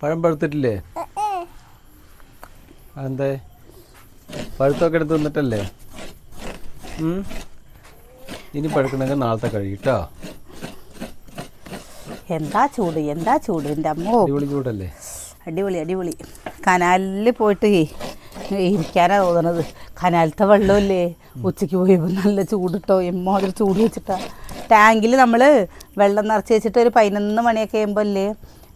പഴം പഴുത്തിട്ടില്ലേ? അതെന്തേ? പഴുത്തൊക്കെ എടുത്ത് തിന്നിട്ടല്ലേ? ഇനി പഴുക്കണമെങ്കിൽ നാളത്തെ കഴിയിട്ടോ എന്താ ചൂട്? എന്താ ചൂട്? എന്റെ അമ്മ. അടിപൊളി ചൂടല്ലേ? അടിപൊളി അടിപൊളി. കനാലിൽ പോയിട്ട് ഇരിക്കാനാ തോന്നണത്. കനാലത്തെ വെള്ളമല്ലേ? ഉച്ചയ്ക്ക് പോയപ്പോൾ നല്ല ചൂടിട്ടോ? എമ്മാതിരി ചൂട് വെച്ചിട്ടാ. ടാങ്കിൽ നമ്മൾ വെള്ളം നിറച്ച് വെച്ചിട്ട് ഒരു പതിനൊന്ന് മണിയൊക്കെ ആകുമ്പോൾ അല്ലേ?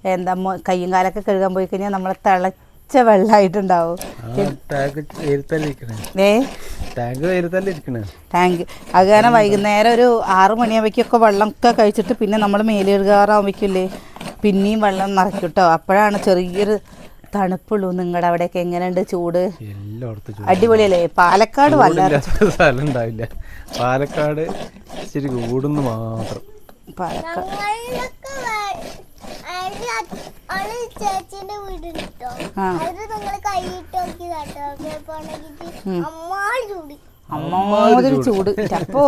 എന്താ കയ്യും കാലൊക്കെ കഴുകാൻ പോയി കഴിഞ്ഞാൽ നമ്മളെ തിളച്ച വെള്ളമായിട്ടുണ്ടാവും ഏ? ടാങ്ക് അത് കാരണം വൈകുന്നേരം ഒരു ആറ് വെള്ളം ഒക്കെ കഴിച്ചിട്ട് പിന്നെ നമ്മൾ മേലെഴുകാറാകുമ്പോഴേക്കില്ലേ പിന്നെയും വെള്ളം നിറയ്ക്കും കേട്ടോ അപ്പോഴാണ് ചെറിയൊരു തണുപ്പുള്ളൂ. നിങ്ങളുടെ അവിടെയൊക്കെ എങ്ങനെയുണ്ട് ചൂട്? അടിപൊളിയല്ലേ? പാലക്കാട് വല്ല ചൂടില്ലാത്ത സ്ഥലം പാലക്കാട് ഇച്ചിരി കൂടുന്നു മാത്രം. പാലക്കാട് ഞങ്ങളിലൊക്കെ വേ- അതിൽ അത് അവൾ ചേച്ചീന്റെ വീട് കിട്ടോ. അത് കൈയിട്ട് അമ്മാൾ ചൂടി. അമ്മാതിരി ചൂട്. ചപ്പോ?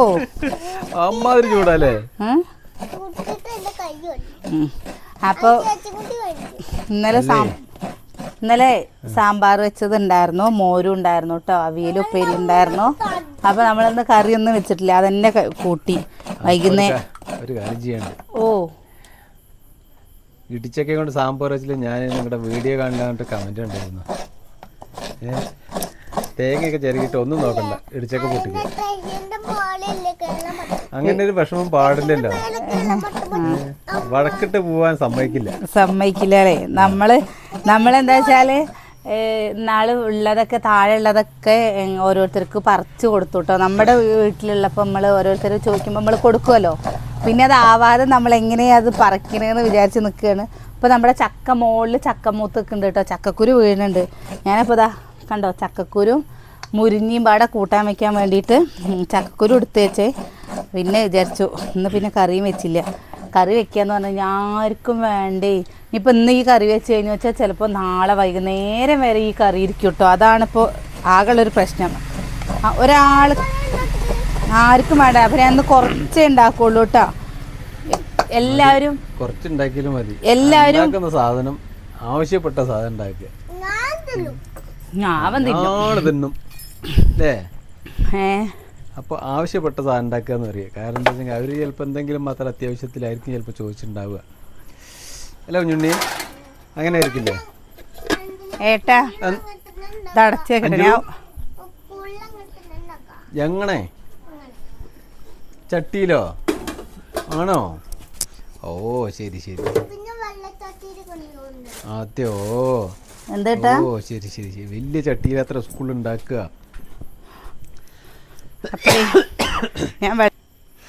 അമ്മാതിരി ചൂടല്ലേ? അപ്പൊ ഇന്നലെ ഇന്നലെ സാമ്പാർ വെച്ചത് ഉണ്ടായിരുന്നു മോരും ഉണ്ടായിരുന്നു കേട്ടോ അവിയലും ഉപ്പേരി ഉണ്ടായിരുന്നു. അപ്പൊ നമ്മളിന്ന് കറിയൊന്നും വെച്ചിട്ടില്ല. അതെന്നെ കൂട്ടി. വൈകുന്നേരം ഓ. ഇടിച്ചൊക്കെ കൊണ്ട് സാമ്പാർ വെച്ചില്ല ഞാൻ നിങ്ങളുടെ വീഡിയോ കാണാനായിട്ട് കമന്റ് ഉണ്ടായിരുന്നു തേങ്ങയൊക്കെ ചെറുകിട്ട് ഒന്നും നോക്കണ്ട. ഇടിച്ചൊക്കെ പൊട്ടിക്ക അങ്ങനെ ഒരു വിഷമം പാടില്ലല്ലോ. വഴക്കിട്ട് പോവാൻ സമ്മതിക്കില്ല. സമ്മതിക്കില്ലേ നമ്മൾ നമ്മളെന്താ വെച്ചാൽ നാൾ ഉള്ളതൊക്കെ താഴെ ഉള്ളതൊക്കെ ഓരോരുത്തർക്ക് പറിച്ചു കൊടുത്തു കേട്ടോ നമ്മുടെ വീട്ടിലുള്ളപ്പോൾ നമ്മൾ ഓരോരുത്തർ ചോദിക്കുമ്പോൾ നമ്മൾ കൊടുക്കുമല്ലോ പിന്നെ അതാവാതെ നമ്മൾ എങ്ങനെയാ അത് പറിക്കണേന്ന് വിചാരിച്ച് നിൽക്കുകയാണ് ഇപ്പോൾ നമ്മുടെ ചക്ക മുകളിൽ ചക്ക മൂത്തൊക്കെ കേട്ടോ ചക്കക്കുരു വീഴുന്നുണ്ട്. ഞാനപ്പോൾ ഇതാ കണ്ടോ ചക്കക്കുരും മുരിഞ്ഞിയും പാടെ കൂട്ടാൻ വെക്കാൻ വേണ്ടിയിട്ട് ചക്കക്കുരു എടുത്ത് വെച്ചേ. പിന്നെ വിചാരിച്ചു ഇന്ന് പിന്നെ കറിയും വെച്ചില്ല. കറി വെക്കുക എന്ന് പറഞ്ഞാൽ ആർക്കും വേണ്ടേ? ഇനിയിപ്പോൾ ഇന്ന് ഈ കറി വെച്ച് കഴിഞ്ഞ് വെച്ചാൽ ചിലപ്പോൾ നാളെ വൈകുന്നേരം വരെ ഈ കറി ഇരിക്കും കേട്ടോ അതാണിപ്പോൾ ആകെയുള്ളൊരു പ്രശ്നം. ഒരാൾ ആർക്കും വേണ്ട. അപ്പം ഞാൻ കുറച്ചേ ഉണ്ടാക്കുള്ളൂ കേട്ടോ എല്ലാവരും കുറച്ചുണ്ടാക്കിയാലും മതി. എല്ലാവരും സാധനം ആവശ്യപ്പെട്ട സാധനം ഉണ്ടാക്കുക. ഞാൻ തിന്നും. അല്ലേ അപ്പോൾ ആവശ്യപ്പെട്ട സാധനം ഉണ്ടാക്കുക എന്ന് പറയുക കാരണം എന്താ വെച്ചാൽ അവർ ചിലപ്പോൾ എന്തെങ്കിലും മാത്രം അത്യാവശ്യത്തിലായിരിക്കും ചിലപ്പോൾ ചോദിച്ചിട്ടുണ്ടാവുക. അല്ല കുഞ്ഞുണ്ണി അങ്ങനെ ആയിരിക്കില്ലേ ഏട്ടാ അങ്ങോട്ട് എങ്ങനെ ചട്ടിയിലോ? ആണോ? ഓ ശരി ശരി. അതെയോ ഓ ശരി ശരി ശരി. വലിയ ചട്ടിയിൽ അത്ര സ്കൂൾ ഉണ്ടാക്കുക. ഞാൻ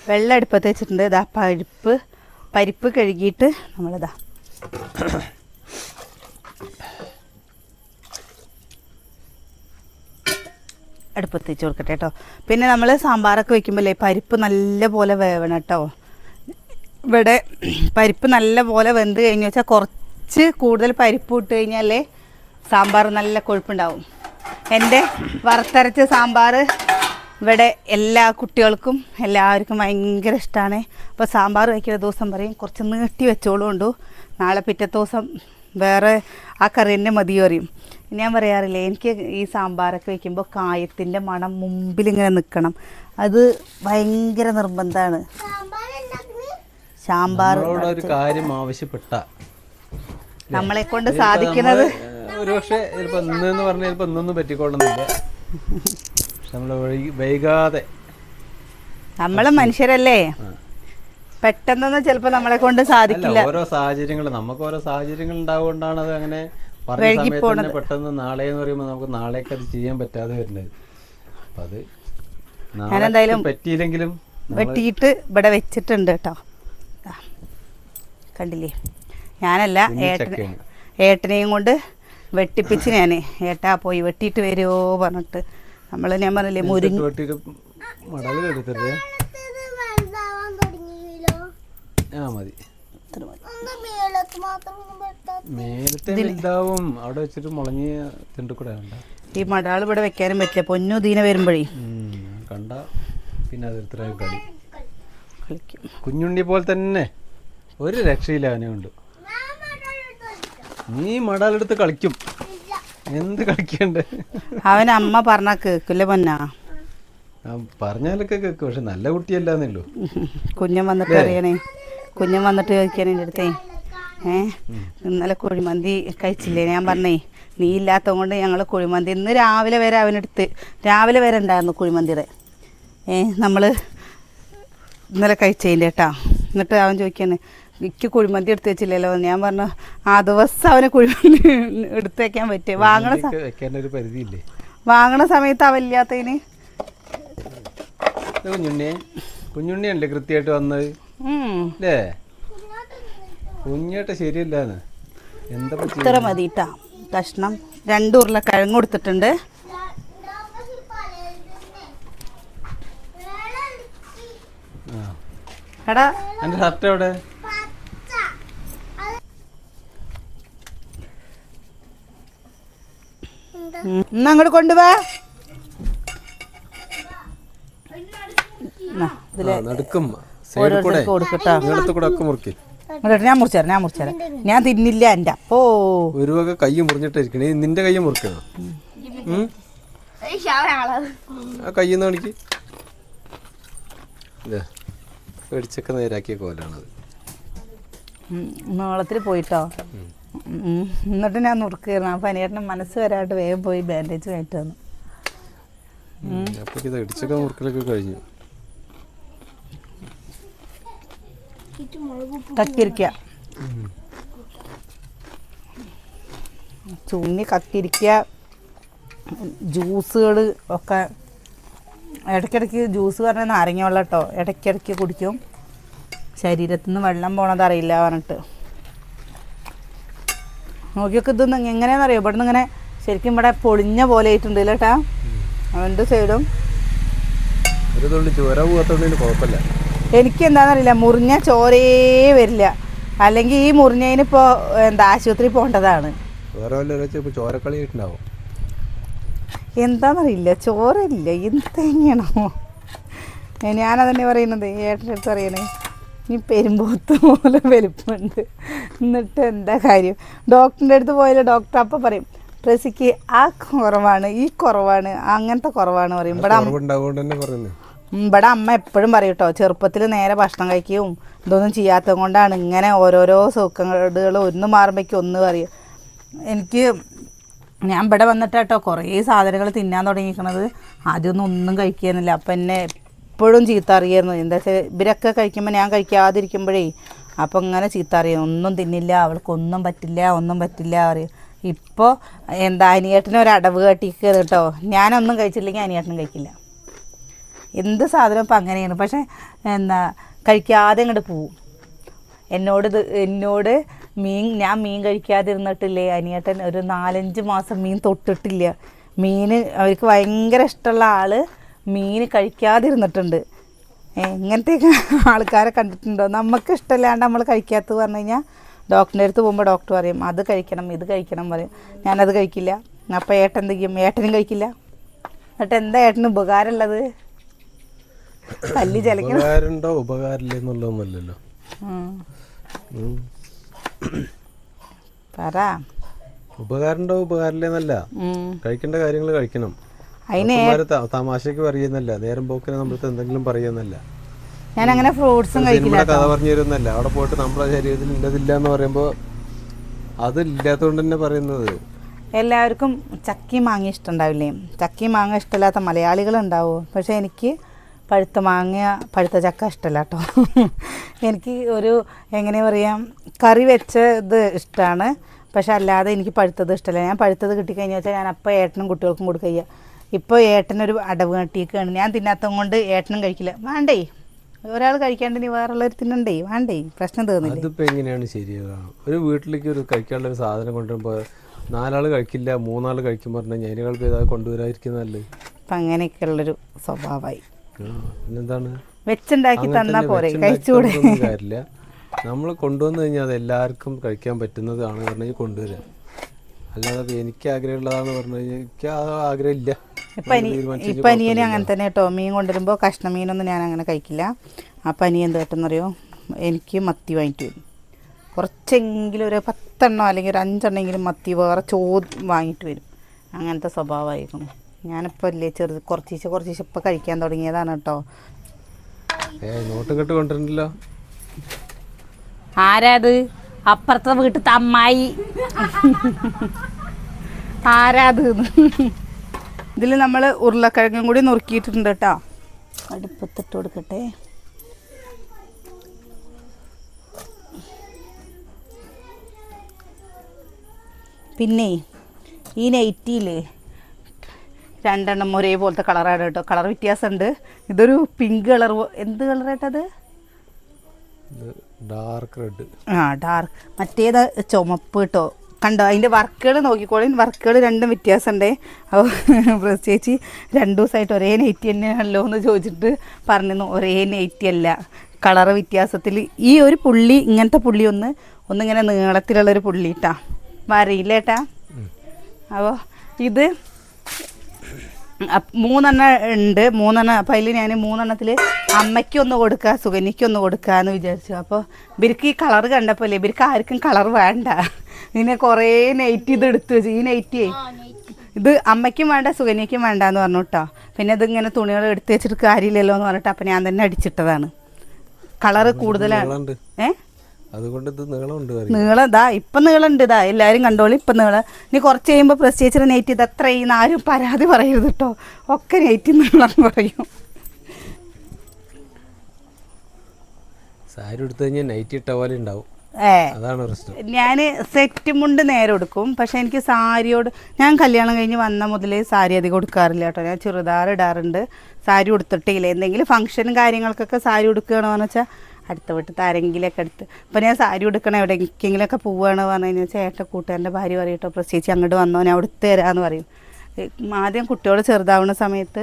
വെള്ളം അടുപ്പത്ത് വെച്ചിട്ടുണ്ട്. ഇതാ പരിപ്പ് പരിപ്പ് കഴുകിയിട്ട് നമ്മളിതാ അടുപ്പത്ത് വെച്ച് കൊടുക്കട്ടെ കേട്ടോ. പിന്നെ നമ്മൾ സാമ്പാറൊക്കെ വെക്കുമ്പോഴേ പരിപ്പ് നല്ല പോലെ വേവണം കേട്ടോ. ഇവിടെ പരിപ്പ് നല്ല പോലെ വെന്ത് കഴിഞ്ഞ് വെച്ചാൽ കുറച്ച് കൂടുതൽ പരിപ്പ് ഇട്ട് കഴിഞ്ഞാലേ സാമ്പാർ നല്ല കൊഴുപ്പുണ്ടാവും. എന്റെ വറുത്തരച്ച സാമ്പാർ ഇവിടെ എല്ലാ കുട്ടികൾക്കും എല്ലാവർക്കും ഭയങ്കര ഇഷ്ടമാണ് അപ്പോൾ സാമ്പാർ വയ്ക്കുന്ന ദിവസം പറയും കുറച്ച് നീട്ടി വെച്ചോളും നാളെ പിറ്റത്തെ ദിവസം വേറെ ആ കറി തന്നെ മതി പറയും. ഞാൻ പറയാറില്ലേ എനിക്ക് ഈ സാമ്പാറൊക്കെ വെക്കുമ്പോൾ കായത്തിന്റെ മണം മുമ്പിൽ ഇങ്ങനെ നിൽക്കണം. അത് ഭയങ്കര നിർബന്ധമാണ്. സാമ്പാർ ഒരു കാര്യം ആവശ്യപ്പെട്ട. നമ്മളെ കൊണ്ട് സാധിക്കുന്നത് ഒരു പക്ഷേ ചിലപ്പോൾ ഇന്ന് എന്ന് പറഞ്ഞാൽ ചിലപ്പോൾ ഇന്നൊന്നും പറ്റിക്കൊള്ളുന്നില്ല. നമ്മൾ വൈകാതെ. നമ്മൾ മനുഷ്യരല്ലേ? പെട്ടെന്നൊന്നും ചിലപ്പോ നമ്മളെ കൊണ്ട് സാധിക്കില്ല. ഓരോ സാഹചര്യങ്ങൾ നമുക്ക് ഓരോ സാഹചര്യങ്ങൾ ഉണ്ടാവുകൊണ്ടാണ് അത് അങ്ങനെ പറഞ്ഞ പെട്ടെന്ന് നാളെ എന്ന് പറയുമ്പോൾ നമുക്ക് നാളേക്ക് അത് ചെയ്യാൻ പറ്റാതെ വരുന്നത്. അപ്പം അത് ഞാനെന്തായാലും പറ്റിയില്ലെങ്കിലും വെട്ടിയിട്ട് ഇവിടെ വെച്ചിട്ടുണ്ട് കേട്ടോ. കണ്ടില്ലേ? ഞാനല്ല ഏട്ടനെ ഏട്ടനെയും കൊണ്ട് വെട്ടിപ്പിച്ച് ഞാൻ ഏട്ടാ പോയി വെട്ടിയിട്ട് വരുമോ പറഞ്ഞിട്ട്. നമ്മൾ ഞാൻ പറഞ്ഞില്ലേ മുരിങ്ങ ഇട്ട് വെട്ടിയിട്ട് മടവിൽ എടുത്തിട്ട് ഇത് വലുതാവാൻ തുടങ്ങിയല്ലോ ആ മതി. മേലത്തെ അവിടെ വെച്ചിട്ട് മുളഞ്ഞ് തിണ്ടുകൂടെ കണ്ട ഈ മടാൾ ഇവിടെ വെക്കാനും പറ്റില്ല. പൊന്നു ദീന വരുമ്പോഴേ. കണ്ട. പിന്നെ കളി. കളിക്കും. കുഞ്ഞുണ്ണി പോലെ തന്നെ ഒരു രക്ഷയില്ല അവനെ കൊണ്ട്. ഞാൻ മടലെടുത്ത് വെക്കാം. നീ മടാലെടുത്ത് കളിക്കും. എന്ത് കളിക്കണ്ട്? അവൻ അമ്മ പറഞ്ഞ കേക്കില്ല പൊന്നാ. പറഞ്ഞാലൊക്കെ കേക്ക് പക്ഷെ നല്ല കുട്ടിയല്ലാന്നല്ലോ കുഞ്ഞൻ വന്നിട്ട് അറിയണേ. കുഞ്ഞൻ വന്നിട്ട് ചോദിക്കാൻ എന്റെ അടുത്തേ. ഏ? ഇന്നലെ കുഴിമന്തി കഴിച്ചില്ലേ? ഞാൻ പറഞ്ഞേ നീ ഇല്ലാത്തത് കൊണ്ട് ഞങ്ങൾ കുഴിമന്തി ഇന്ന് രാവിലെ വരെ അവനെടുത്ത് രാവിലെ വരെ ഉണ്ടായിരുന്നു കുഴിമന്തിയുടെ. ഏ നമ്മൾ ഇന്നലെ കഴിച്ചതിന്റെ കേട്ടാ. എന്നിട്ട് അവൻ ചോദിക്കാണ് എനിക്ക് കുഴിമന്തി എടുത്ത് വെച്ചില്ലല്ലോ? ഞാൻ പറഞ്ഞു ആ ദിവസം അവന് കുഴിമന്തി എടുത്ത് വെക്കാൻ പറ്റും. വാങ്ങണ വാങ്ങണ സമയത്ത് അവല്ലാത്തതിന് കുഞ്ഞുണ്ണി കുഞ്ഞുണ്ണിയല്ലേ കൃത്യമായിട്ട് വന്നത്. അല്ലേ കുഞ്ഞേട്ട ശരിയല്ലാന്ന്. എന്താ ഇത്ര മതിട്ടാ. കഷ്ണം രണ്ട് ഉരുളക്കിഴങ്ങ് കൊടുത്തിട്ടുണ്ട്. ആ. എടാ. എന്റെ ഷർട്ട് എവിടെ? ഉം. എന്നാ അങ്ങോട്ട് കൊണ്ടുപോ നടുക്കും ഓരോരുത്തർക്ക് കൊടുക്കട്ടോ. നീളത്തിൽ കൂടെ ഒക്കെ മുറുക്കി. ഇങ്ങോട്ട് ഞാൻ മുറിച്ചേരാം ഞാൻ മുറിച്ചേരാം ഞാൻ തിന്നില്ല എന്റെ അപ്പോ ഒരു വക കൈ മുറിഞ്ഞിട്ടിരിക്കണേ നിന്റെ കൈ മുറിക്കണോ ഉം? ആ കയ്യിൽ നിന്ന് കാണിക്ക്. ഇതാ പേടിച്ചൊക്കെ നേരാക്കിയ കോലാണത്. നീളത്തിൽ പോയിട്ടോ? ഉം. എന്നിട്ട് ഞാൻ നുറുക്കായിരുന്നു ആ പനിയേട്ടന്റെ മനസ്സ് വരായിട്ട് വേഗം പോയി ബാൻഡേജ് കഴിഞ്ഞിട്ട് വന്നു. അപ്പൊ ഇത് ഇടിച്ചൊക്കെ മുറുക്കലൊക്കെ കഴിഞ്ഞു. കക്കിരിക്ക. ചുണ്ണി കക്കിരിക്ക ജ്യൂസുകൾ ഒക്കെ. ഇടയ്ക്കിടയ്ക്ക് ജ്യൂസ് പറഞ്ഞാൽ നാരങ്ങ വെള്ളം കേട്ടോ ഇടയ്ക്കിടയ്ക്ക് കുടിക്കും. ശരീരത്തിൽ നിന്ന് വെള്ളം പോണത് അറിയില്ല പറഞ്ഞിട്ട്. നോക്കിയൊക്കെ ഇതൊന്നും എങ്ങനെയാണെന്നറിയോ ഇവിടെ നിന്ന് ഇങ്ങനെ ശരിക്കും ഇവിടെ പൊളിഞ്ഞ പോലെ ആയിട്ടുണ്ട് കേട്ടാ രണ്ട് സൈഡും. ഒരു തുള്ളി ചോര പോകാത്തോണ്ട് കുഴപ്പമില്ല. എനിക്ക് എന്താണെന്നറിയില്ല മുറിഞ്ഞ ചോരേ വരില്ല. അല്ലെങ്കിൽ ഈ മുറിഞ്ഞതിന് ഇപ്പോൾ എന്താ ആശുപത്രി പോകേണ്ടതാണ്. വേറെ വല്ല ചോരക്കളി എന്താണെന്നറിയില്ല ചോരയില്ല എന്തെങ്ങനെയാണോ. ഞാനതന്നെ പറയുന്നത് ഏട്ടന്റെ അടുത്ത് പറയണേ ഈ പെരുമ്പോത്ത് പോലെ വലുപ്പുണ്ട്. എന്നിട്ട് എന്താ കാര്യം? ഡോക്ടറിന്റെ അടുത്ത് പോയാൽ ഡോക്ടർ അപ്പം പറയും പ്രസിക്ക് ആ കുറവാണ് ഈ കുറവാണ് അങ്ങനത്തെ കുറവാണ് പറയും. ഇവിടെ ഇവിടെ അമ്മ എപ്പോഴും പറയും കേട്ടോ ചെറുപ്പത്തിൽ നേരെ ഭക്ഷണം കഴിക്കുകയും ഇതൊന്നും ചെയ്യാത്തത് കൊണ്ടാണ് ഇങ്ങനെ ഓരോരോ സുഖക്കേടുകൾ ഒന്ന് മാറുമ്പോഴേക്കും ഒന്ന് പറയും. എനിക്ക് ഞാൻ ഇവിടെ വന്നിട്ട് കേട്ടോ കുറേ സാധനങ്ങൾ തിന്നാൻ തുടങ്ങിയിരിക്കണത്. ആദ്യമൊന്നും ഒന്നും കഴിക്കുന്നില്ല അപ്പം എന്നെ എപ്പോഴും ചീത്ത അറിയായിരുന്നു. എന്താ വെച്ചാൽ ഇവരൊക്കെ കഴിക്കുമ്പോൾ ഞാൻ കഴിക്കാതിരിക്കുമ്പോഴേ അപ്പം ഇങ്ങനെ ചീത്ത അറിയും. ഒന്നും തിന്നില്ല അവൾക്കൊന്നും പറ്റില്ല ഒന്നും പറ്റില്ല പറയും. ഇപ്പോൾ എന്താ അനിയേട്ടന് ഒരു അടവ് കെട്ടിക്കുക കേട്ടോ ഞാനൊന്നും കഴിച്ചില്ലെങ്കിൽ അനിയേട്ടനും കഴിക്കില്ല. എന്ത് സാധനം ഇപ്പം അങ്ങനെയാണ്. പക്ഷെ എന്താ കഴിക്കാതെ അങ്ങോട്ട് പോവും. എന്നോട് എന്നോട് മീൻ ഞാൻ മീൻ കഴിക്കാതിരുന്നിട്ടില്ലേ അനിയേട്ടൻ ഒരു നാലഞ്ച് മാസം മീൻ തൊട്ടിട്ടില്ല. മീൻ അവർക്ക് ഭയങ്കര ഇഷ്ടമുള്ള ആൾ മീൻ കഴിക്കാതിരുന്നിട്ടുണ്ട്. എങ്ങനത്തെ ആൾക്കാരെ കണ്ടിട്ടുണ്ടോ? നമുക്ക് ഇഷ്ടമില്ലാണ്ട് നമ്മൾ കഴിക്കാത്തത് പറഞ്ഞു കഴിഞ്ഞാൽ ഡോക്ടറിന്റെ അടുത്ത് പോകുമ്പോൾ ഡോക്ടർ പറയും അത് കഴിക്കണം ഇത് കഴിക്കണം പറയും. ഞാനത് കഴിക്കില്ല. അപ്പോൾ ഏട്ടൻ എന്ത് ചെയ്യും? ഏട്ടനും കഴിക്കില്ല. എന്നിട്ട് എന്താ ഏട്ടന് ഉപകാരമുള്ളത്? തല്ലി ചലിക്കണം. ഉപകാരമുണ്ടോ? ഉപകാരമില്ല എന്നുള്ളതൊന്നുമല്ലല്ലോ. പറ. ഉപകാരമുണ്ടോ? ഉപകാരമില്ലെന്നല്ല. കഴിക്കേണ്ട കാര്യങ്ങൾ കഴിക്കണം. അതിന് തമാശക്ക് പറയുന്നല്ല നേരം പോക്കിന് നമ്മളടുത്ത് എന്തെങ്കിലും പറയുന്നല്ല ഞാൻ അങ്ങനെ ഫ്രൂട്ട്സും കഴിക്കില്ല കഥ പറഞ്ഞു തരുന്നല്ല അവിടെ പോയിട്ട് നമ്മുടെ ശരീരത്തിൽ ഇല്ലതില്ല എന്ന് പറയുമ്പോൾ അത് ഇല്ലാത്തതുകൊണ്ട് തന്നെ പറയുന്നത്. എല്ലാവർക്കും ചക്കി മാങ്ങ ഇഷ്ടമുണ്ടാവില്ലേ ചക്കി മാങ്ങ ഇഷ്ടമില്ലാത്ത മലയാളികളുണ്ടാവും? പക്ഷേ എനിക്ക് പഴുത്ത മാങ്ങ പഴുത്ത ചക്ക ഇഷ്ടമല്ല കേട്ടോ എനിക്ക് ഒരു എങ്ങനെ പറയാം കറി വെച്ചത് ഇഷ്ടമാണ് പക്ഷെ അല്ലാതെ എനിക്ക് പഴുത്തത് ഇഷ്ടമല്ല ഞാൻ പഴുത്തത് കിട്ടിക്കഴിഞ്ഞാൽ വെച്ചാൽ ഞാൻ അപ്പോൾ ഏട്ടനും കുട്ടികൾക്കും കൊടുക്കുക ഇപ്പോൾ ഏട്ടനൊരു അടവ് കെട്ടിയേക്കാണ്. ഞാൻ തിന്നാത്തത് കൊണ്ട് ഏട്ടനും കഴിക്കില്ല. വേണ്ടേ? ഒരാൾ കഴിക്കാണ്ട് നീ വേറുള്ളവർ തിന്നണ്ടേ? വേണ്ടേ? പ്രശ്നം തീർന്നില്ലേ? അതിപ്പോ എങ്ങനെയാണ് ശരിയാകാം ഒരു വീട്ടിലേക്ക് ഒരു കഴിക്കാനുള്ള ഒരു സാധനം കൊണ്ടുവരുമ്പോൾ നാലാൾ കഴിക്കില്ല മൂന്നാൾ കഴിക്കുമ്പോൾ പറഞ്ഞു കഴിഞ്ഞാൽ അതിനേക്കാൾ പേര് അത് കൊണ്ടുവരാതിരിക്കുന്നതല്ലേ? അപ്പം അങ്ങനെയൊക്കെയുള്ളൊരു സ്വഭാവമായി പിന്നെന്താണ്? വെച്ചുണ്ടാക്കി അങ്ങനെ തന്നാ പോരെ കാര്യമില്ല. നമ്മൾ കൊണ്ടുവന്നു കഴിഞ്ഞാൽ അത് എല്ലാവർക്കും കഴിക്കാൻ പറ്റുന്നതാണ് പറഞ്ഞു കൊണ്ടുവരിക അല്ലാതെ എനിക്ക് ആഗ്രഹമുള്ളതാന്ന് പറഞ്ഞു കഴിഞ്ഞാൽ എനിക്ക് ആ ആഗ്രഹമില്ല. ഇപ്പം അനി ഇപ്പം അനിയനും അങ്ങനെ തന്നെ കേട്ടോ മീൻ കൊണ്ടുവരുമ്പോൾ കഷ്ണ മീനൊന്നും ഞാൻ അങ്ങനെ കഴിക്കില്ല. ആ പനി എന്ത് കേട്ടെന്നറിയോ? എനിക്ക് മത്തി വാങ്ങിട്ട് വരും. കുറച്ചെങ്കിലും ഒരു പത്തെണ്ണോ അല്ലെങ്കിൽ ഒരു അഞ്ചെണ്ണമെങ്കിലും മത്തി വേറെ ചോദ്യം വാങ്ങിയിട്ട് വരും. അങ്ങനത്തെ സ്വഭാവമായിരിക്കണം ഞാനിപ്പോൾ ഇല്ലേ ചെറുത് കുറച്ചീശ കുറച്ചീശ ഇപ്പം കഴിക്കാൻ തുടങ്ങിയതാണ് കേട്ടോ. ഏ നോട്ടും കെട്ട് കൊണ്ടിട്ടുണ്ടല്ലോ ആരാത് അപ്പുറത്തെ വീട്ടിൽ അമ്മായി. ആരാത് ഇതിൽ നമ്മൾ ഉരുളക്കിഴങ്ങും കൂടി നുറുക്കിയിട്ടുണ്ട് കേട്ടോ. അടുപ്പത്തിട്ട് കൊടുക്കട്ടെ. പിന്നെ ഈ നൈറ്റിയില്ലേ രണ്ടെണ്ണം ഒരേപോലത്തെ കളറാണ് കേട്ടോ. കളർ വ്യത്യാസമുണ്ട്. ഇതൊരു പിങ്ക് കളർ എന്ത് കളറായിട്ടത് ഡാർക്ക് റെഡ് ആ ഡാർക്ക് മറ്റേത് ചുമപ്പ് കേട്ടോ. കണ്ടോ അതിന്റെ വർക്കുകൾ നോക്കിക്കോളി. വർക്കുകൾ രണ്ടും വ്യത്യാസമുണ്ടേ. അപ്പോൾ ചേച്ചി രണ്ട് ദിവസമായിട്ട് ഒരേ നൈറ്റി തന്നെയാണല്ലോ എന്ന് ചോദിച്ചിട്ട് പറഞ്ഞിരുന്നു. ഒരേ നൈറ്റി അല്ല. കളറ് വ്യത്യാസത്തിൽ ഈ ഒരു പുള്ളി ഇങ്ങനത്തെ പുള്ളി ഒന്ന് ഒന്നിങ്ങനെ നീളത്തിലുള്ളൊരു പുള്ളി ഇട്ടാ. വരയില്ലേട്ടാ അപ്പോൾ ഇത് മൂന്നെണ്ണം ഉണ്ട്. മൂന്നെണ്ണം അപ്പം അതിൽ ഞാൻ മൂന്നെണ്ണത്തിൽ അമ്മയ്ക്കൊന്ന് കൊടുക്കുക സുഗന്യയ്ക്ക് ഒന്ന് കൊടുക്കുക എന്ന് വിചാരിച്ചു. അപ്പോൾ ഇവർക്ക് ഈ കളർ കണ്ടപ്പോൾ അല്ലേ ഇവർക്ക് ആർക്കും കളർ വേണ്ട. ഇങ്ങനെ കുറേ നൈറ്റ് ഇത് എടുത്തു വെച്ചു ഈ നെയ്റ്റേ ഇത് അമ്മയ്ക്കും വേണ്ട സുഗന്യയ്ക്കും വേണ്ട എന്ന് പറഞ്ഞു കേട്ടോ പിന്നെ ഇതിങ്ങനെ തുണികൾ എടുത്ത് വെച്ചിട്ട് കാര്യമില്ലല്ലോ എന്ന് പറഞ്ഞിട്ട് അപ്പം ഞാൻ തന്നെ അടിച്ചിട്ടതാണ്. കളറ് കൂടുതലാണ്. നീളമുണ്ട് ഏ? അതുകൊണ്ട് ഇത് നീളമുണ്ട് നീളം ഇതാ ഇപ്പം നീളമുണ്ട് ഇതാ എല്ലാവരും കണ്ടോളി ഇപ്പം നീളം. ഇനി കുറച്ച് കഴിയുമ്പോൾ പ്രസ് ചേച്ചിയുടെ നെയ്റ്റ് ഇത് അത്ര ഈ ആരും പരാതി പറയരുത് കേട്ടോ ഒക്കെ നെയ്റ്റ് നീളം പറയും. സാരി എടുത്തു കഴിഞ്ഞാൽ നൈറ്റ് ഇട്ട പോലെ ഉണ്ടാവും. ഞാൻ സെറ്റ് മുണ്ട് നേരെ എടുക്കും പക്ഷെ എനിക്ക് സാരിയോട് ഞാൻ കല്യാണം കഴിഞ്ഞ് വന്ന മുതലേ സാരി അധികം കൊടുക്കാറില്ല കേട്ടോ ഞാൻ ചുരിദാർ ഇടാറുണ്ട്. സാരി ഉടുത്തിട്ടില്ല. എന്തെങ്കിലും ഫംഗ്ഷനും കാര്യങ്ങൾക്കൊക്കെ സാരി ഉടുക്കുകയാണെന്ന് വെച്ചാൽ അടുത്ത വീട്ടിൽ ആരെങ്കിലുമൊക്കെ എടുത്ത്. ഇപ്പം ഞാൻ സാരി ഉടുക്കണം എവിടെയെങ്കിലൊക്കെ പോവുകയാണ് പറഞ്ഞു കഴിഞ്ഞാൽ ചേട്ടൻ കൂട്ടുകാരന്റെ ഭാര്യ പറയും കേട്ടോ പ്രത്യേകിച്ച് അങ്ങോട്ട് വന്നോ ഞാൻ അവിടുത്ത് തരാമെന്ന് പറയും. ആദ്യം കുട്ടികൾ ചെറുതാവുന്ന സമയത്ത്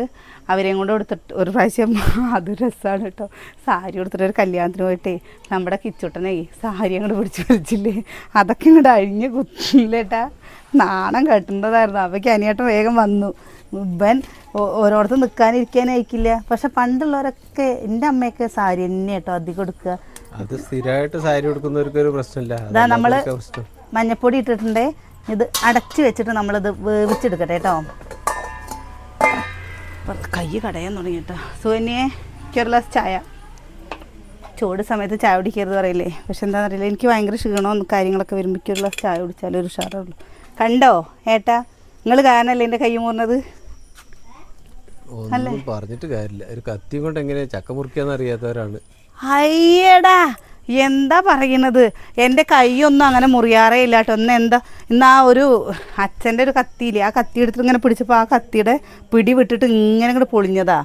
അവരെയും കൊണ്ട് കൊടുത്തിട്ട് ഒരു പ്രാവശ്യം അത് രസമാണ് കേട്ടോ സാരി കൊടുത്തിട്ട് ഒരു കല്യാണത്തിന് പോയിട്ടേ നമ്മുടെ കിച്ചുട്ടനെ സാരി അങ്ങോട്ട് പിടിച്ച് വലിച്ചില്ലേ? അതൊക്കെ ഇങ്ങോട്ട് അഴിഞ്ഞ് കുത്തില്ലേട്ടാ. നാണം കെട്ടേണ്ടതായിരുന്നു അവയ്ക്ക് അനിയേട്ടൻ വേഗം വന്നു. ഇവൻ ഓരോടത്ത് നിൽക്കാനിരിക്കാനായിരിക്കില്ല പക്ഷെ പണ്ടുള്ളവരൊക്കെ എന്റെ അമ്മയൊക്കെ സാരി തന്നെ കേട്ടോ അധികം കൊടുക്കുക അത് സ്ഥിരമായിട്ട് സാരി കൊടുക്കുന്നവർക്ക് ഒരു പ്രശ്നമില്ല. ഇതാ നമ്മൾ മഞ്ഞപ്പൊടി ഇട്ടിട്ടുണ്ടേ. ഇത് അടച്ച് വെച്ചിട്ട് നമ്മളിത് വേവിച്ചെടുക്കട്ടെ കേട്ടോ. കയ്യ് കൈ കടയാൻ തുടങ്ങി കേട്ടോ. സുകന്യെ ഒരു ഗ്ലാസ് ചായ. ചൂട് സമയത്ത് ചായ കുടിക്കരുത് പറയില്ലേ? പക്ഷെ എന്താണെന്ന് അറിയില്ല എനിക്ക് ഭയങ്കര ക്ഷീണവും കാര്യങ്ങളൊക്കെ വരുമ്പോൾ ഒരു ഗ്ലാസ് ചായ ഉഷാറുള്ളൂ. കണ്ടോ ഏട്ടാ? നിങ്ങൾ കാരണല്ലേ എന്റെ കൈ മൂർന്നത് ഒന്നും പറഞ്ഞിട്ട് കാര്യമില്ല. ഒരു കത്തി കൊണ്ട് എങ്ങനെ ചക്ക മുറിക്കാന്ന് അറിയാത്തവരാണ്. അയ്യടാ എന്താ പറയണത്? എന്റെ കൈയൊന്നും അങ്ങനെ മുറിയാറേ ഇല്ല കേട്ടോ. ഒന്ന് എന്താ ഇന്ന് ആ ഒരു അച്ഛന്റെ ഒരു കത്തിയില്ലേ ആ കത്തി എടുത്തിട്ട് ഇങ്ങനെ പിടിച്ചപ്പോൾ ആ കത്തിയുടെ പിടി വിട്ടിട്ട് ഇങ്ങനെ ഇങ്ങോട്ട് പൊളിഞ്ഞതാ.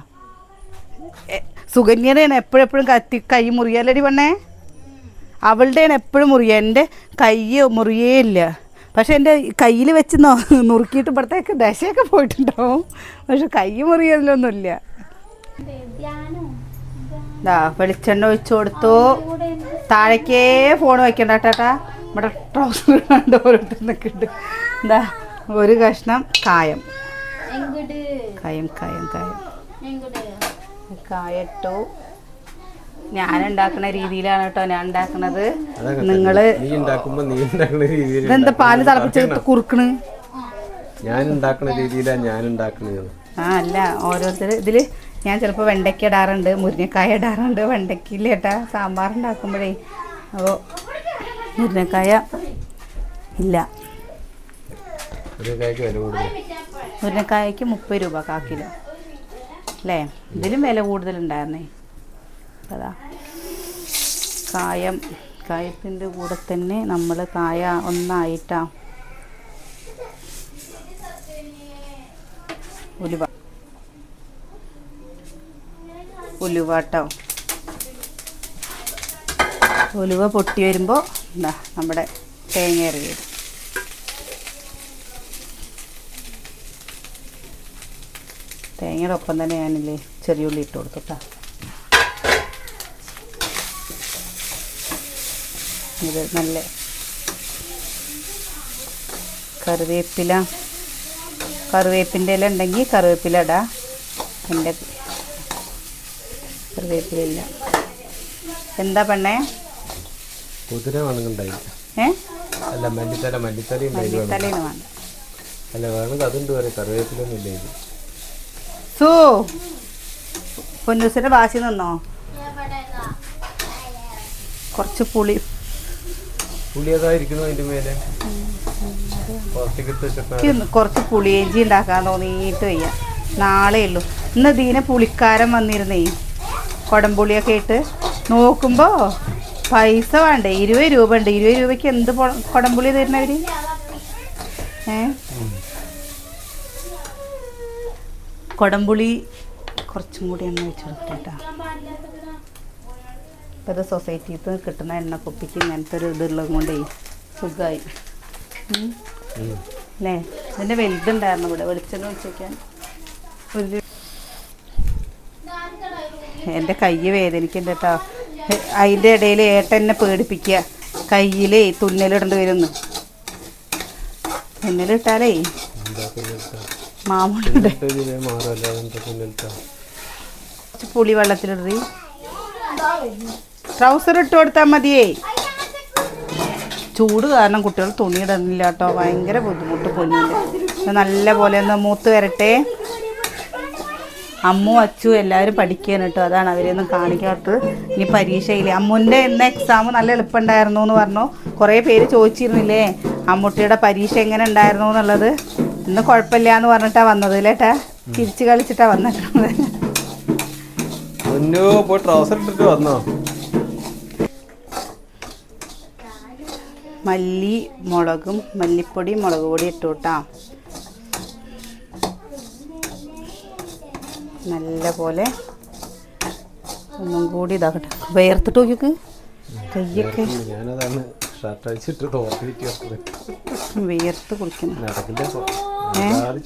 സുകന്യയുടെയാണ് എപ്പോഴെപ്പോഴും കത്തി കൈ മുറിയാലടി പെണ്ണേ? അവളുടെയാണ് എപ്പോഴും മുറിയ. എന്റെ കൈ മുറിയേ ഇല്ല. പക്ഷെ എന്റെ കയ്യിൽ വെച്ച് നുറുക്കിയിട്ട് ഇപ്പോഴത്തേക്ക് ദശയൊക്കെ പോയിട്ടുണ്ടാവും. പക്ഷെ കൈ മുറിയതിലൊന്നുമില്ല. ദാ വെളിച്ചെണ്ണ ഒഴിച്ചു കൊടുത്തു. താഴേക്കേ ഫോൺ വയ്ക്കണ്ട ചേട്ടാ ഇവിടെ ട്രൗസർ കണ്ട് ഓരോരുത്തർ നിൽക്കുന്നുണ്ട് എന്താ ഒരു കഷ്ണം കായം. കായം കായം കായം. കായട്ടു ഞാൻ ഉണ്ടാക്കുന്ന രീതിയിലാണ് കേട്ടോ ഞാൻ ഉണ്ടാക്കുന്നത്. നിങ്ങൾ നീ ഉണ്ടാക്കുമ്പോ നീ ഉണ്ടാക്കുന്ന രീതിയിൽ ഇതെന്താ പാൽ തിളപ്പിച്ച് കുറുക്കണ്? ഞാൻ ഉണ്ടാക്കുന്ന രീതിയിലാണ് ഞാൻ ഉണ്ടാക്കുന്നത് ആ അല്ല ഓരോരുത്തർ ഇതിൽ ഞാൻ ചിലപ്പോൾ വെണ്ടയ്ക്ക ഇടാറുണ്ട് മുരിങ്ങക്കായ ഇടാറുണ്ട് വെണ്ടയ്ക്കില്ല കേട്ടാ സാമ്പാർ ഉണ്ടാക്കുമ്പോഴേ. അപ്പോൾ മുരിങ്ങക്കായ ഇല്ല. മുരിങ്ങക്കായക്ക് മുപ്പത് രൂപ കാക്കിലോ കിലോ. അല്ലേ? ഇതിലും വില കൂടുതലുണ്ടായിരുന്നേ. അതാ. കായം കായത്തിന്റെ കൂടെ തന്നെ നമ്മൾ കായ ഒന്നായിട്ടാ ഉലുവ. ഉലുവ കേട്ടോ ഉലുവ പൊട്ടി വരുമ്പോൾ എന്താ നമ്മുടെ തേങ്ങ ഇറങ്ങി വരും. തേങ്ങയുടെ ഒപ്പം തന്നെ ഞാനില്ലേ ചെറിയ ഉള്ളി ഇട്ട് കൊടുത്തു കേട്ടോ. ഇത് നല്ല കറിവേപ്പില. കറിവേപ്പിന്റെ ഇല ഉണ്ടെങ്കിൽ കറിവേപ്പില ഇടാം. എന്റെ കറിവേപ്പില ഇല്ല. എന്താ പെണ്ണേ? കുതിര സൂ പൊന്നൂസിന്റെ വാശി നിന്നോ? കുറച്ച് പുളി പുളി അതായിരിക്കുന്നു അതിന്റെ മേലെ കുറച്ച് പുളിയേഞ്ചി ഉണ്ടാക്കാൻ തോന്നിയിട്ട് വയ്യ. നാളെ ഉള്ളൂ. ഇന്ന് ദീനെ പുളിക്കാരൻ വന്നിരുന്നേ. കുടംപുളിയൊക്കെ ഇട്ട് നോക്കുമ്പോ പൈസ വേണ്ടേ? ഇരുപത് രൂപ ഉണ്ട്. ഇരുപത് രൂപയ്ക്ക് എന്ത് കുടംപുളി തരുന്നവര് ഏ? കുടംപുളി കുറച്ചും കൂടി എണ്ണ വെച്ച് കൊടുക്കട്ടാ ഇപ്പം ഇത് സൊസൈറ്റിയിൽ നിന്ന് കിട്ടുന്ന എണ്ണ കുപ്പിക്ക് ഇങ്ങനത്തെ ഒരു ഇതുള്ളത് കൊണ്ടേ സുഖമായി. അല്ലേ? ഇതിന്റെ വലുതുണ്ടായിരുന്നു ഇവിടെ. വെളിച്ചെണ്ണ ഒഴിച്ചേക്കാൻ. ഒരു എന്റെ കൈ വേദനിക്കുന്നുണ്ട് കേട്ടോ. അതിന്റെ ഇടയിൽ ഏട്ടനെ പേടിപ്പിക്കുക. കയ്യിൽ തുന്നലിടേണ്ടി വരുന്നു. തുന്നലിട്ടാലേ? മാമുണ്ട്? പുളി വെള്ളത്തിലിടറി. ട്രൗസർ ഇട്ട് കൊടുത്താൽ മതിയേ ചൂട് കാരണം കുട്ടികൾ തുണിയിടുന്നില്ല കേട്ടോ. ഭയങ്കര ബുദ്ധിമുട്ട് പൊന്നില്ല നല്ല പോലെ ഒന്ന് മൂത്ത് വരട്ടെ. അമ്മു അച്ചു എല്ലാവരും പഠിക്കാൻ കേട്ടോ. അതാണ് അവരെയൊന്നും കാണിക്കാത്തത്. ഇനി പരീക്ഷയില്ലേ. അമ്മുന്റെ ഇന്ന് എക്സാം നല്ല എളുപ്പമുണ്ടായിരുന്നു എന്ന് പറഞ്ഞു. കുറേ പേര് ചോദിച്ചിരുന്നില്ലേ അമ്മുട്ടിയുടെ പരീക്ഷ എങ്ങനെ ഉണ്ടായിരുന്നു എന്നുള്ളത്? ഇന്ന് കുഴപ്പമില്ല എന്ന് പറഞ്ഞിട്ടാ വന്നത് അല്ലേട്ടാ തിരിച്ച് കളിച്ചിട്ടാ വന്നിട്ടുള്ളത് ട്രൗസർ ഇട്ടിട്ട് വന്നോ? മല്ലി മുളകും മല്ലിപ്പൊടി മുളക് പൊടി ഇട്ടു കേട്ടോ നല്ല പോലെ ഒന്നും കൂടി ഇതാക്കട്ടെ വേർത്തിട്ട് നോക്കിക്ക് കയ്യൊക്കെ വേർത്ത് കുളിക്കുന്നു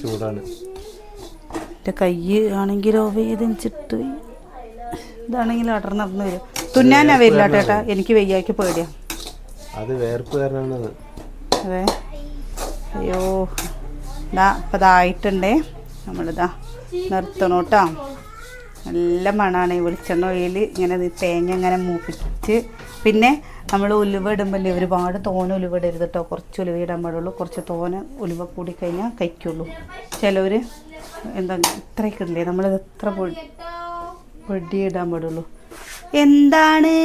ചൂടാണ്. എന്റെ കൈ ആണെങ്കിലോ വേദനിച്ചിട്ട് ഇതാണെങ്കിൽ അടർന്നടന്ന് വരും. തുന്നാനാ വരില്ല ചേട്ടാ എനിക്ക് വെയ്യാക്കി പേടിയാ. അത് വേർപ്പ് കാരണമാണ് അതെ. അയ്യോ. ഇതാ ഇപ്പം ഇതായിട്ടുണ്ടേ നമ്മളിതാ നിർത്തണം കേട്ടോ. നല്ല മണമാണ് ഈ വെളിച്ചെണ്ണ ഒഴിയിൽ ഇങ്ങനെ തേങ്ങ ഇങ്ങനെ മൂപ്പിച്ച് പിന്നെ നമ്മൾ ഉലുവ ഇടുമ്പോൾ ഒരുപാട് തോന ഉലുവ ഇടരുത് കേട്ടോ. കുറച്ച് ഉലുവ ഇടാൻ പാടുള്ളൂ. കുറച്ച് തോന ഉലുവ കൂടി കഴിഞ്ഞാൽ കഴിക്കുള്ളൂ. ചിലവർ എന്താ ഇത്രയൊക്കെ ഇല്ലേ? നമ്മളിത് എത്ര പൊടി ഇടാൻ പാടുള്ളൂ. എന്താണ്?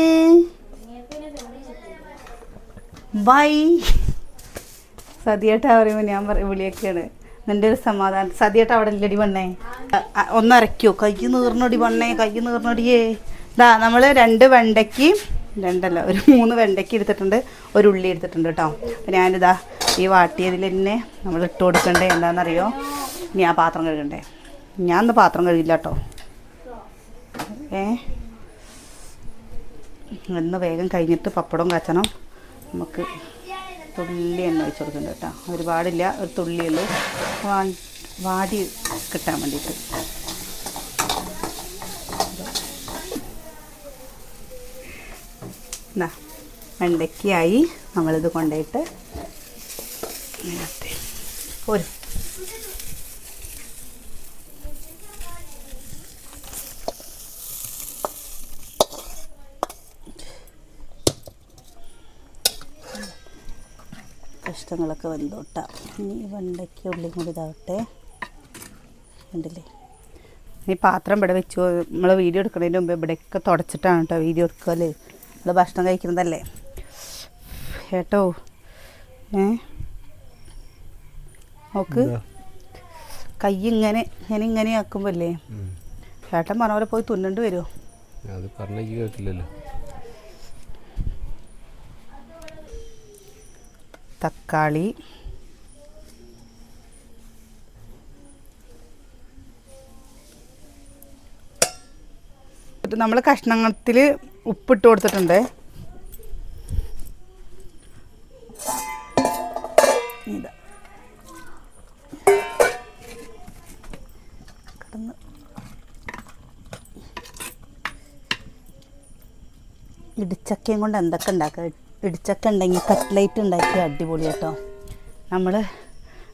ബൈ. സതിയേട്ട പറയുമ്പോൾ ഞാൻ പറയും വിളിയൊക്കെയാണ്. നിന്റെ ഒരു സമാധാനം. സതിയേട്ട അവിടെ ഇല്ലടി വണ്ണേ ഒന്നരയ്ക്കോ കൈ നീർന്നടി വണ്ണേ കൈ നീർന്നടിയേ. ഇതാ നമ്മൾ രണ്ട് വെണ്ടയ്ക്ക് രണ്ടല്ല ഒരു മൂന്ന് വെണ്ടയ്ക്ക് എടുത്തിട്ടുണ്ട്. ഒരു ഉള്ളി എടുത്തിട്ടുണ്ട് കേട്ടോ അപ്പം ഞാനിതാ ഈ വാട്ടിയതിൽ തന്നെ നമ്മൾ ഇട്ട് കൊടുക്കണ്ടേ? എന്താണെന്നറിയോ ഇനി ആ പാത്രം കഴുകണ്ടേ? ഞാൻ ഇന്ന് പാത്രം കഴുകില്ല കേട്ടോ ഏ? ഇന്ന് വേഗം കഴിഞ്ഞിട്ട് പപ്പടം കാച്ചണം. നമുക്ക് തുള്ളി എണ്ണ ഒഴിച്ച് കൊടുക്കുന്നുണ്ട് കേട്ടോ. ഒരുപാടില്ല ഒരു തുള്ളിയുള്ളൂ. വാടി കിട്ടാൻ വേണ്ടിയിട്ട്. എന്നാ വെണ്ടയ്ക്കായി നമ്മളിത് കൊണ്ടുപോയിട്ട് ഒരു കഷ്ണങ്ങളൊക്കെ വെന്തോട്ട ഇനി വെണ്ടയ്ക്ക് ഉള്ളിയും കൂടി ഇതാവട്ടെ. കണ്ടില്ലേ? ഈ പാത്രം ഇവിടെ വെച്ചു. നമ്മൾ വീഡിയോ എടുക്കുന്നതിന് മുമ്പ് ഇവിടെയൊക്കെ തുടച്ചിട്ടാണ് കേട്ടോ വീഡിയോ എടുക്കൽ. നമ്മൾ ഭക്ഷണം കഴിക്കുന്നതല്ലേ? കേട്ടോ ഏ? നോക്ക്. കൈ ഇങ്ങനെ ഞാൻ ഇങ്ങനെ ആക്കുമ്പോൾ അല്ലേ ചേട്ടൻ പറഞ്ഞ പോലെ പോയി തുന്നണ്ട് വരുമോ അത് പറഞ്ഞു കേട്ടില്ലല്ലോ. തക്കാളി. നമ്മൾ കഷ്ണത്തിൽ ഉപ്പിട്ട് കൊടുത്തിട്ടുണ്ട്. ഇതാ. ഇടിച്ചക്കയും കൊണ്ട് എന്തൊക്കെ ഉണ്ടാക്കുക ഇടിച്ചക്ക ഉണ്ടെങ്കിൽ കട്ട്ലൈറ്റ് ഉണ്ടാക്കി അടിപൊളി കേട്ടോ. നമ്മൾ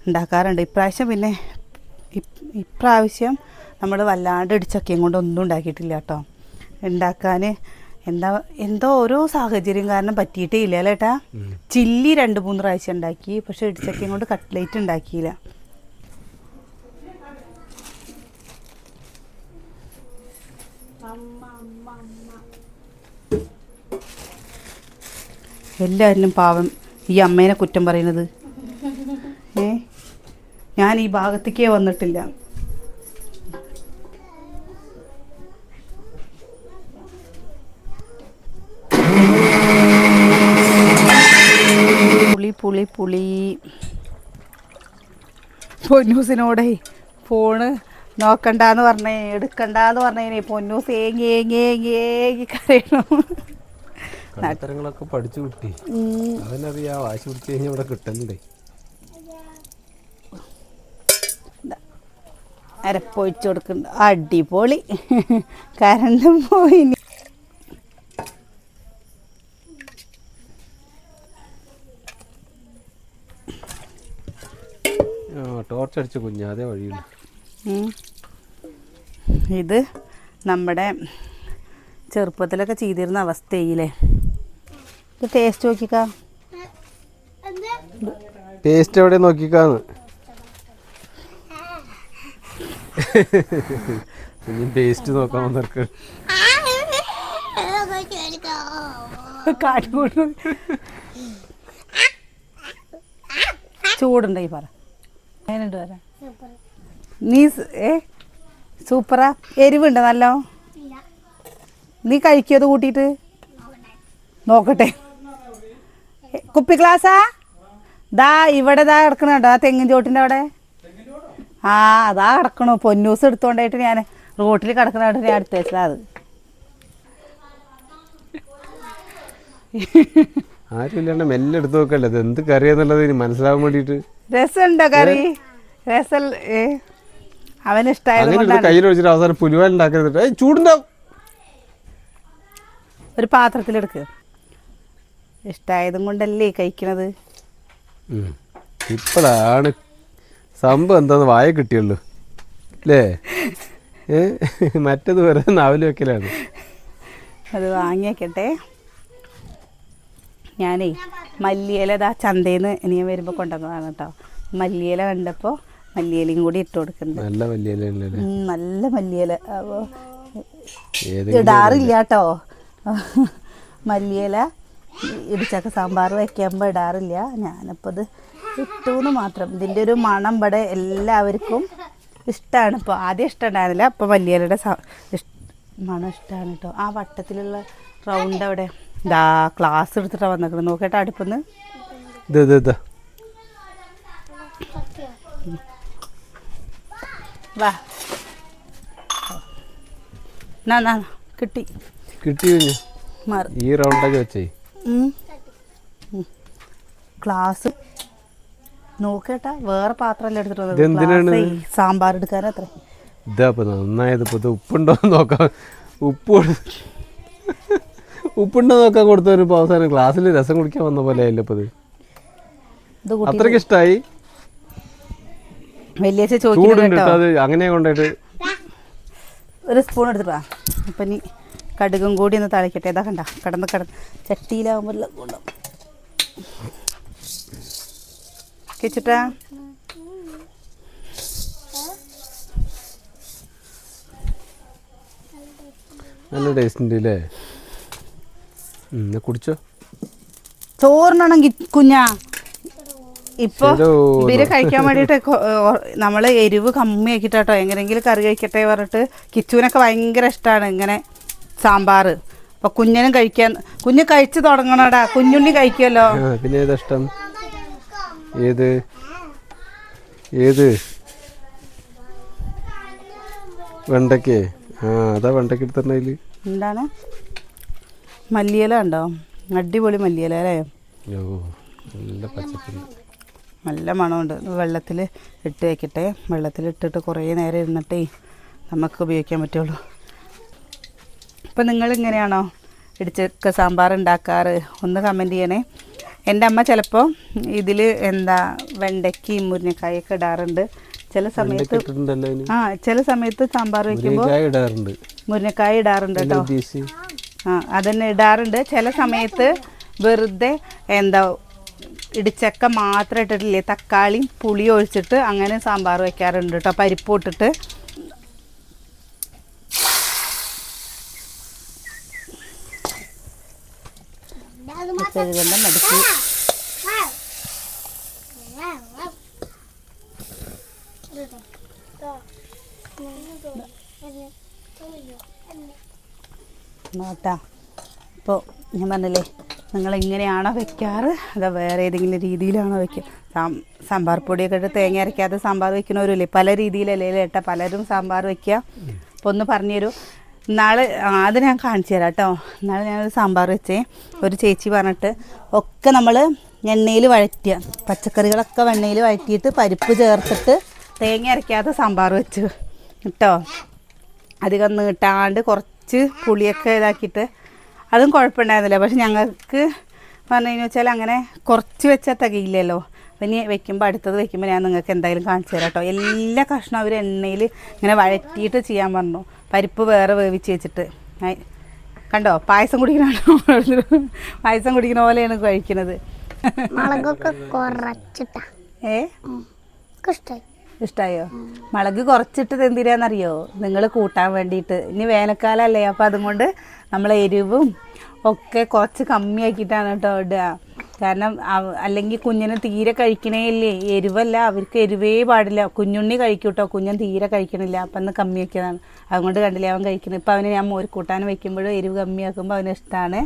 ഉണ്ടാക്കാറുണ്ട്. ഇപ്രാവശ്യം പിന്നെ ഇപ്- ഇപ്രാവശ്യം നമ്മൾ വല്ലാണ്ട് ഇടിച്ചക്കയും കൊണ്ട് ഒന്നും ഉണ്ടാക്കിയിട്ടില്ല കേട്ടോ. ഉണ്ടാക്കാൻ എന്താ എന്തോ ഓരോ സാഹചര്യം കാരണം പറ്റിയിട്ടേ ഇല്ല അല്ലേട്ടാ ചില്ലി രണ്ട് മൂന്ന് പ്രാവശ്യം ഉണ്ടാക്കി പക്ഷെ ഇടിച്ചക്കയും കൊണ്ട് കട്ട്ലേറ്റ് ഉണ്ടാക്കിയില്ല. എല്ലാവരിലും പാവം ഈ അമ്മേനെ കുറ്റം പറയുന്നത്. ഏ? ഞാൻ ഈ ഭാഗത്തേക്കേ വന്നിട്ടില്ല. പുളി പുളി പുളി. പൊന്നൂസിനോടെ ഫോണ് നോക്കണ്ടെന്ന് പറഞ്ഞേ എടുക്കണ്ടെന്ന് പറഞ്ഞേ പൊന്നൂസ് ഏങ്ങി ഏങ്ങി ഏങ്ങി ഏങ്ങി കരയണം. കടത്തരങ്ങളൊക്കെ പഠിച്ചു കിട്ടി. അവനറിയാ വാശി പിടിച്ചു കഴിഞ്ഞാൽ ഇവിടെ കിട്ടലുണ്ടേ അരപ്പൊഴിച്ചു കൊടുക്കുന്നുണ്ട്. അടിപൊളി. കരണ്ടും പോയി ടോർച്ച് ആ കുഞ്ഞാതെ വഴിയുള്ളൂ ഇത് നമ്മുടെ ചെറുപ്പത്തിലൊക്കെ ചെയ്തിരുന്ന അവസ്ഥയില്ലേ ഇത് ടേസ്റ്റ് നോക്കിക്കാ. ടേസ്റ്റ് എവിടെ നോക്കിക്കാന്ന്? ഇനി ടേസ്റ്റ് നോക്കാൻ കാട്ടുകൂട്ട് ചൂടുണ്ടായി പറ. അതിനുണ്ട് വരാം. നീ ഏ? സൂപ്പറാ. എരിവുണ്ട് നല്ലോ? നീ കഴിക്കോ അത് കൂട്ടിയിട്ട്? നോക്കട്ടെ. കുപ്പി ഗ്ലാസ്സാ ദാ ഇവിടെ ദാ കിടക്കണുണ്ടോ ആ തെങ്ങിൻ ചോട്ടിന്റെ അവിടെ? ആ അതാ കിടക്കണു. പൊന്നൂസ് എടുത്തോണ്ടായിട്ട് ഞാൻ റോട്ടിൽ കിടക്കണായിട്ട് ഞാൻ അടുത്തേച്ചാ വെച്ചതാ അത്. ആരും ഇല്ലാണ്ട് മെല്ലെ എടുത്ത് നോക്കല്ലേ? ഇത് എന്ത് കറിയാന്നുള്ളത് ഇനി മനസ്സിലാവാൻ വേണ്ടിയിട്ട്. രസമുണ്ടോ കറി? രസം ഏ? അവന് ഇഷ്ടമായത് അങ്ങനെ കൊണ്ടാണ്. കയ്യിൽ ഒഴിച്ചിട്ട് അവസാനം പുലുവാൻ ഉണ്ടാക്കരുത്. ഏയ് ചൂടുണ്ടാവും. ഒരു പാത്രത്തിലെടുക്ക്. ഇഷ്ടമായതും കൊണ്ടല്ലേ കഴിക്കണത്. ഇപ്പോഴാണ് സംഭവം എന്താന്ന് വായ കിട്ടിയുള്ളൂ. അല്ലേ മറ്റത് വെറുതെ നാവിൽ വെക്കലാണ്. അത് വാങ്ങിയേക്കട്ടെ. ഞാനേ മല്ലിയില ഇതാ ചന്തയിൽ നിന്ന് ഇനി വരുമ്പോൾ കൊണ്ടുവന്നതാണ് കേട്ടോ മല്ലിയില കണ്ടപ്പോൾ മല്ലിയിലയും കൂടി ഇട്ട് കൊടുക്കുന്നുണ്ട്. നല്ല മല്ലിയില നല്ല മല്ലിയില. അപ്പോൾ ഇടാറില്ല കേട്ടോ മല്ലിയില ഇടിച്ചക്ക സാമ്പാർ വയ്ക്കുമ്പോൾ ഇടാറില്ല. ഞാനിപ്പോൾ ഇത് ഇട്ടൂന്ന് മാത്രം. ഇതിന്റെ ഒരു മണം ഇവിടെ എല്ലാവർക്കും ഇഷ്ടമാണ് ഇപ്പോൾ ആദ്യം ഇഷ്ടമുണ്ടായിരുന്നില്ല അപ്പോൾ വലിയവരുടെ മണം ഇഷ്ടമാണ് കേട്ടോ ആ വട്ടത്തിലുള്ള റൗണ്ട് അവിടെ ഇതാ ക്ലാസ് എടുത്തിട്ടാണ് വന്നേക്കുന്നത് നോക്കട്ടെ അടുപ്പിന്ന്. വാ. കിട്ടി. കിട്ടി ഈ റൗണ്ടൊക്കെ വെച്ചേ. ഗ്ലാസ്. നോക്കേട്ടാ വേറെ പാത്രമല്ല എടുത്തിട്ട് വന്നത്. സാമ്പാർ എടുക്കാനത്ര നന്നായത് ഇപ്പൊ ഉപ്പുണ്ടോ നോക്കാം. ഉപ്പ് ഉപ്പുണ്ടോ നോക്കാൻ കൊടുത്തവര് അവസാനം ക്ലാസ്സിൽ രസം കുടിക്കാൻ വന്ന പോലെ ആയില്ല ഇപ്പൊ അത്രയ്ക്ക് ഇഷ്ടായി? വലിയ ചോദിക്കുന്നു അങ്ങനെ കൊണ്ടായിട്ട് ഒരു സ്പൂൺ എടുത്തിട്ടാ അപ്പൊ ഇനി കടുകും കൂടി ഒന്ന് തളിക്കട്ടെ. ഇതാ കണ്ട കിടന്ന് കിടന്ന്. ചട്ടിയിലാവുമ്പോൾ കൊണ്ടു കിച്ചിട്ടാ. നല്ല ടേസ്റ്റ് ഉണ്ട് അല്ലേ കുടിച്ചോ. ചോറിനാണെങ്കിൽ കുഞ്ഞാ. ഇപ്പൊ. ഇവർ കഴിക്കാൻ വേണ്ടിട്ട് നമ്മൾ എരിവ് കമ്മിയാക്കിട്ടോ എങ്ങനെങ്കിലും കറി കഴിക്കട്ടെ പറഞ്ഞിട്ട് കിച്ചുവിനൊക്കെ ഭയങ്കര ഇഷ്ടമാണ് ഇങ്ങനെ സാമ്പാർ അപ്പൊ കുഞ്ഞിനും കഴിക്കാൻ കുഞ്ഞ് കഴിച്ചു തുടങ്ങണടാ. കുഞ്ഞുണ്ണി കഴിക്കുമല്ലോ ഏതാ ഇഷ്ടം? ഏത്? ഏത്? വെണ്ടക്കേ ആ അതാ വെണ്ടക്ക എന്താണ്? മല്ലിയില ഉണ്ടോ? അടിപൊളി മല്ലിയില അല്ലേ? നല്ല നല്ല മണമുണ്ട്. വെള്ളത്തിൽ ഇട്ട് വെക്കട്ടെ. വെള്ളത്തിൽ ഇട്ടിട്ട് കുറേ നേരം ഇരുന്നിട്ടേ നമുക്ക് ഉപയോഗിക്കാൻ പറ്റുള്ളൂ. ഇപ്പം നിങ്ങൾ ഇങ്ങനെയാണോ ഇടിച്ചക്ക സാമ്പാർ ഉണ്ടാക്കാറ്? ഒന്ന് കമന്റ് ചെയ്യണേ. എന്റെ അമ്മ ചിലപ്പോൾ ഇതിൽ എന്താ വെണ്ടയ്ക്കയും മുരിങ്ങക്കായൊക്കെ ഇടാറുണ്ട്. ചില സമയത്ത് ആ ചില സമയത്ത് സാമ്പാർ വെക്കുമ്പോൾ മുരിങ്ങക്കായ ഇടാറുണ്ട്. കേട്ടോ. ആ അതന്നെ ഇടാറുണ്ട്. ചില സമയത്ത് വെറുതെ എന്താ ഇടിച്ചക്ക മാത്രം ഇട്ടിട്ടില്ലേ? തക്കാളിയും പുളി ഒഴിച്ചിട്ട് അങ്ങനെ സാമ്പാർ വെക്കാറുണ്ട് കേട്ടോ. പരിപ്പ് ഇട്ടിട്ട്. കഴുകണ്ട മടുക്കി നോട്ടാ ഇപ്പോൾ ഞാൻ പറഞ്ഞില്ലേ നിങ്ങൾ ഇങ്ങനെയാണോ വെക്കാറ്? അതോ വേറെ ഏതെങ്കിലും രീതിയിലാണോ വെക്കുക സാമ്പാർ പൊടിയൊക്കെ ഇട്ട് തേങ്ങ അരയ്ക്കാതെ സാമ്പാർ വെക്കുന്നവരില്ലേ പല രീതിയിലല്ലേ ഏട്ടാ? പലരും സാമ്പാർ വെക്കുക അപ്പോൾ ഒന്ന് പറഞ്ഞു തരൂ നാളെ അത് ഞാൻ കാണിച്ചു തരാം കേട്ടോ നാളെ ഞാനൊരു സാമ്പാർ വെച്ചേ. ഒരു ചേച്ചി പറഞ്ഞിട്ട് ഒക്കെ നമ്മൾ എണ്ണയിൽ വഴറ്റുക പച്ചക്കറികളൊക്കെ വെണ്ണയിൽ വഴറ്റിയിട്ട് പരിപ്പ് ചേർത്തിട്ട് തേങ്ങ അരയ്ക്കാത്ത സാമ്പാർ വെച്ചു കേട്ടോ അധികം നീട്ടാണ്ട് കുറച്ച് പുളിയൊക്കെ ഇതാക്കിയിട്ട് അതും കുഴപ്പമുണ്ടായിരുന്നില്ല. പക്ഷെ ഞങ്ങൾക്ക് പറഞ്ഞു കഴിഞ്ഞാൽ അങ്ങനെ കുറച്ച് വെച്ചാൽ തികയില്ലല്ലോ. അപ്പം ഇനി വെക്കുമ്പോൾ അടുത്തത് വെക്കുമ്പോൾ ഞാൻ നിങ്ങൾക്ക് എന്തായാലും കാണിച്ചു തരാം കേട്ടോ എല്ലാ കഷ്ണം അവർ എണ്ണയിൽ ഇങ്ങനെ വഴറ്റിയിട്ട് ചെയ്യാൻ പറഞ്ഞു. പരിപ്പ് വേറെ വേവിച്ച് വെച്ചിട്ട്. കണ്ടോ? പായസം കുടിക്കണോ പായസം കുടിക്കുന്ന പോലെയാണ് കഴിക്കുന്നത് മുളകൊക്കെ കുറച്ചിട്ടാ. ഏ? ഇഷ്ടായോ. മുളക് കുറച്ചിട്ടത് എന്തിനാന്നറിയോ? നിങ്ങൾ കൂട്ടാൻ വേണ്ടിയിട്ട്. ഇനി വേനൽക്കാലമല്ലേ അപ്പോൾ അതുകൊണ്ട് നമ്മൾ എരിവും ഒക്കെ കുറച്ച് കമ്മിയാക്കിയിട്ടാണ് കേട്ടോ ഇടുക. കാരണം അല്ലെങ്കിൽ കുഞ്ഞിന് തീരെ കഴിക്കണേ ഇല്ലേ? എരിവല്ല അവർക്ക് എരിവേ പാടില്ല. കുഞ്ഞുണ്ണി കഴിക്കും കേട്ടോ. കുഞ്ഞൻ തീരെ കഴിക്കണില്ല. അപ്പം ഒന്ന് കമ്മിയാക്കിയതാണ്. അതുകൊണ്ട് കണ്ടില്ലേ അവൻ കഴിക്കുന്നത് ഇപ്പം അവന് ഞാൻ മോര് കൂട്ടാൻ വെക്കുമ്പോഴും എരിവ് കമ്മിയാക്കുമ്പോൾ അവന് ഇഷ്ടമാണ്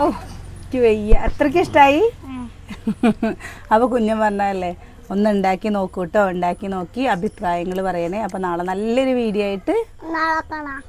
ഓ വയ്യ. അത്രയ്ക്ക് ഇഷ്ടമായി അപ്പോൾ കുഞ്ഞൻ പറഞ്ഞല്ലേ ഒന്ന് ഉണ്ടാക്കി നോക്കൂട്ടോ ഉണ്ടാക്കി നോക്കി അഭിപ്രായങ്ങൾ പറയണേ. അപ്പോൾ നാളെ നല്ലൊരു വീഡിയോ ആയിട്ട് നാളെ കാണാം.